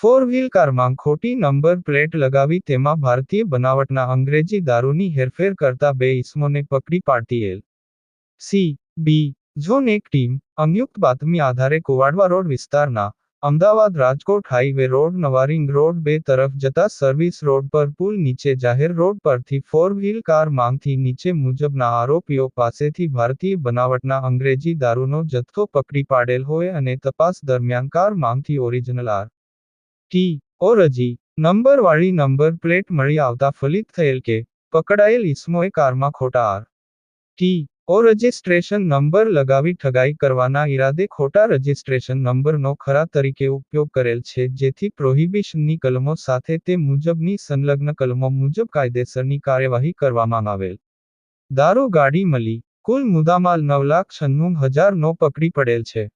four wheel car માં ખોટી number plate લગાવી તેમાં ભારતીય બનાવટના અંગ્રેજી दारूની હેેરફેર કરતા બે ઈસમોને પકડી પાડતિયેલ સીબી ઝોન એક ટીમ અંયુક્ત બાદમી આદારે કોવાડવા રોડ વિસ્તારના અમદાવાદ રાજકોટ હાઈવે રોડ નવા રિંગ રોડ બે તરફ જતા સર્વિસ રોડ પર પુલ નીચે જાહેર રોડ પરથી ફોર व्हीલ કાર માંથી નીચે મુજબના આરોપીઓ પાસેથી ભારતીય બનાવટના અંગ્રેજી दारूનો જથ્થો પકડી પાડેલ હોય અને તપાસ દરમિયાન કાર માંથી ઓરિજિનલ ટી ઓરજી નંબરવાળી નંબર પ્લેટ મળી આવતા ફલિત થયેલ કે પકડાયેલ ઇસમોએ કારમાં ખોટા R T O registration number લગાવી ઠગાઈ કરવાના ઈરાદે ખોટા રજિસ્ટ્રેશન નંબરનો ખરા તરીકે ઉપયોગ કરેલ છે જેથી પ્રોહિબિશનની કલમો સાથે તે મુજબની સંલગ્ન કલમો મુજબ કાયદેસરની કાર્યવાહી કરવામાં આવેલ દારૂ ગાડી મળી કુલ મુદ્દામાલ નવ લાખ છન્નું હજારનો પકડી પડેલ છે